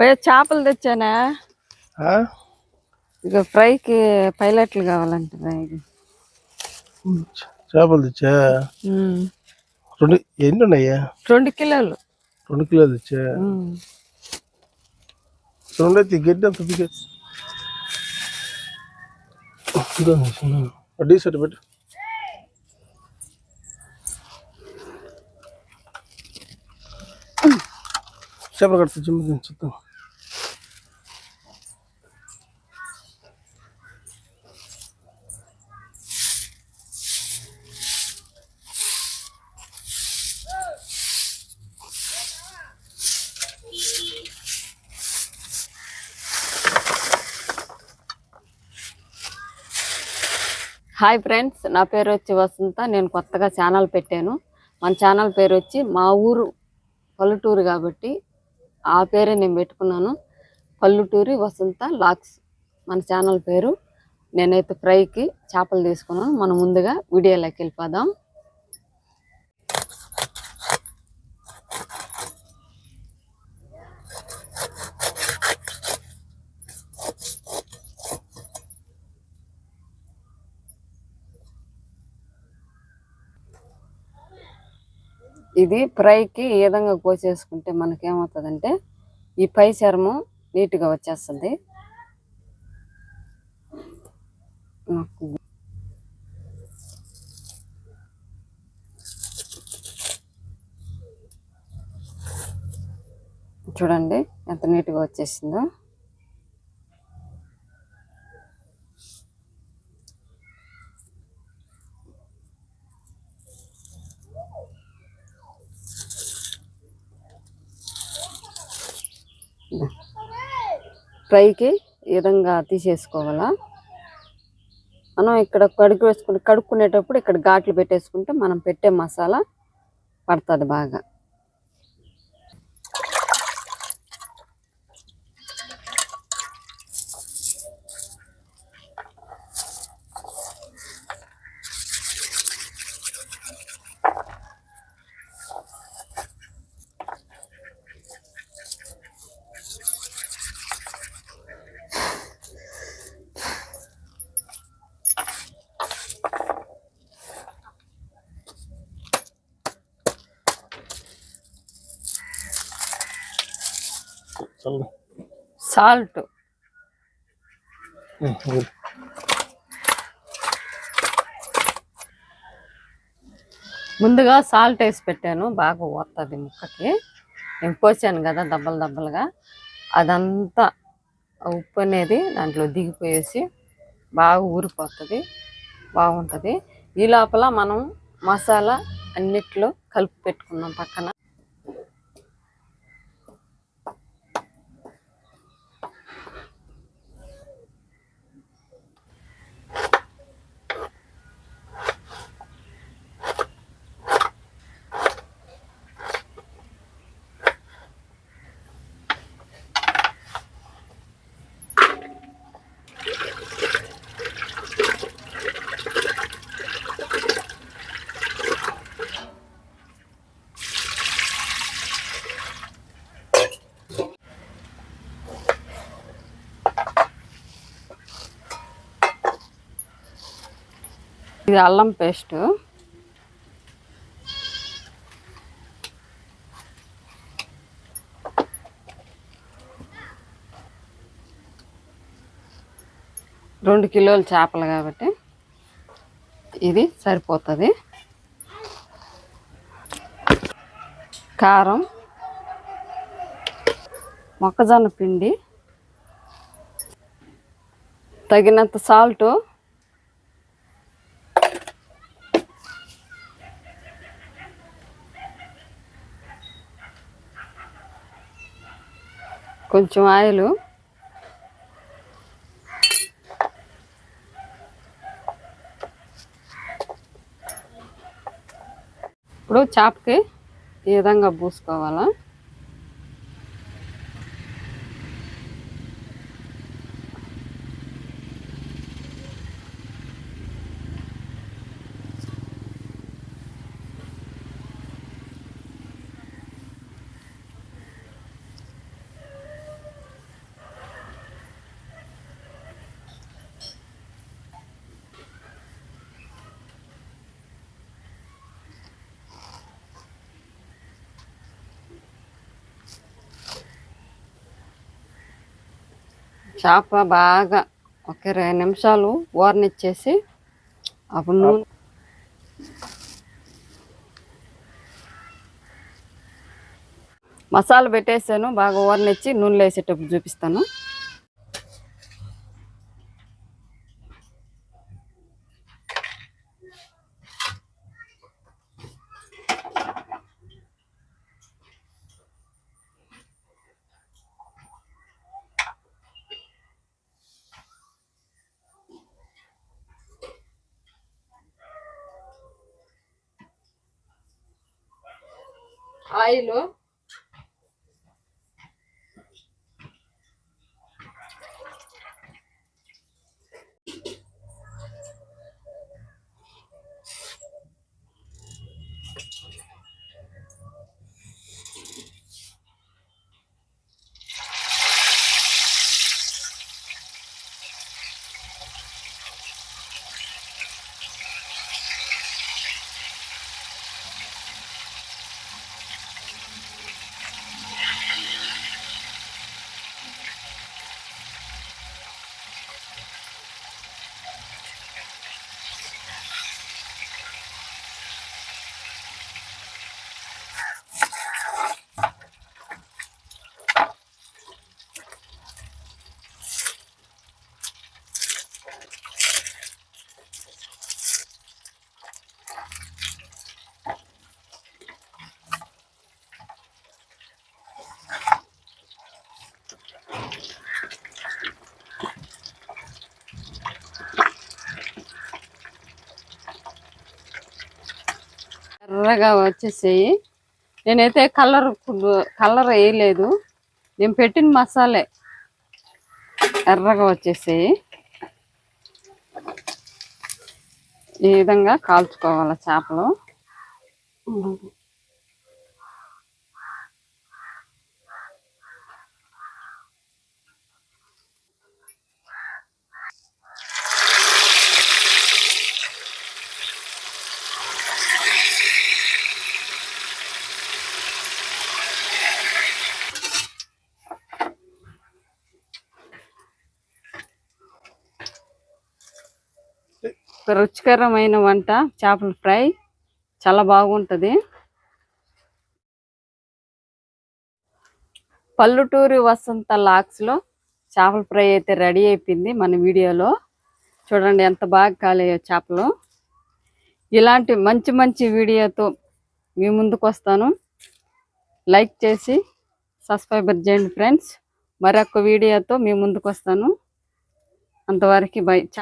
పోయే చేపలు తెచ్చానా ఆ? ఇక ఫ్రైకి పైలట్లు కావాలంట ఫ్రైకి చేపలు తెచ్చా ఉమ్. రెండు ఎన్ని ఉన్నాయా రెండు కిలోలు రెండు కిలోలు తెచ్చా ఉమ్. రెండు అయితే గడ్డి అంత దిగే టీ షర్ట్ పెట్టు చేపలు కడుతూ జిమ్మ చూద్దాం హాయ్ ఫ్రెండ్స్ నా పేరు వచ్చి వసంత. నేను కొత్తగా ఛానల్ పెట్టాను. మన ఛానల్ పేరు వచ్చి మా ఊరు పల్లెటూరు కాబట్టి ఆ పేరే నేను పెట్టుకున్నాను. పల్లెటూరి వసంత లాక్స్ మన ఛానల్ పేరు. నేనైతే ఫ్రైకి చేపలు తీసుకున్నాను. మనం ముందుగా వీడియోలోకి వెళ్ళిపోదాం. ఇది ఫ్రైకి ఈ విధంగా కోసేసుకుంటే మనకేమవుతుందంటే ఈ పై చర్మం నీట్గా వచ్చేస్తుంది. నాకు చూడండి ఎంత నీట్గా వచ్చేసిందో. ఫ్రైకి ఈ విధంగా తీసేసుకోవాలా? మనం ఇక్కడ కడుగు వేసుకుని కడుక్కునేటప్పుడు ఇక్కడ ఘాట్లు పెట్టేసుకుంటే మనం పెట్టే మసాలా పడుతుంది బాగా. సాల్ట్. ముందుగా సాల్ట్ వేసి పెట్టాను. బాగా వస్తుంది ముక్కకి. నేను పోసాను కదా దబ్బలు దబ్బలుగా అదంతా ఉప్పు అనేది దాంట్లో దిగిపోయేసి బాగా ఊరిపోతుంది. బాగుంటుంది. ఈ లోపల మనం మసాలా అన్నిట్లో కలిపి పెట్టుకున్నాం పక్కన. ఇది అల్లం పేస్ట్. రెండు కిలోలు చేపలు కాబట్టి ఇది సరిపోతుంది. కారం మొక్కజొన్న పిండి తగినంత సాల్టు కొంచెం ఆయిల్. ఇప్పుడు చాపకి ఈ విధంగా పూసుకోవాలా చేప బాగా ఒక ఇరవై నిమిషాలు ఊరనిచ్చేసి అప్పుడు నూనె మసాలా పెట్టేసాను బాగా ఊరనిచ్చి నూనెలో వేసేటప్పుడు చూపిస్తాను. ఆయిల్ ఎర్రగా వచ్చేసేయి. నేనైతే కలర్ ఫుడ్ కలర్ వేయలేదు. నేను పెట్టిన మసాలే ఎర్రగా వచ్చేసేయి. ఈ విధంగా కాల్చుకోవాలి చేపలు? ఒక రుచికరమైన వంట చేపల ఫ్రై. చాలా బాగుంటుంది. పల్లుటూరి వసంత లాక్స్లో చేపల ఫ్రై అయితే రెడీ అయిపోయింది మన వీడియోలో. చూడండి ఎంత బాగా కాలేయో చేపలు. ఇలాంటి మంచి మంచి వీడియోతో మీ ముందుకు వస్తాను. లైక్ చేసి సబ్స్క్రైబర్ చేయండి ఫ్రెండ్స్. మరొక వీడియోతో మీ ముందుకు వస్తాను. అంతవరకు బై.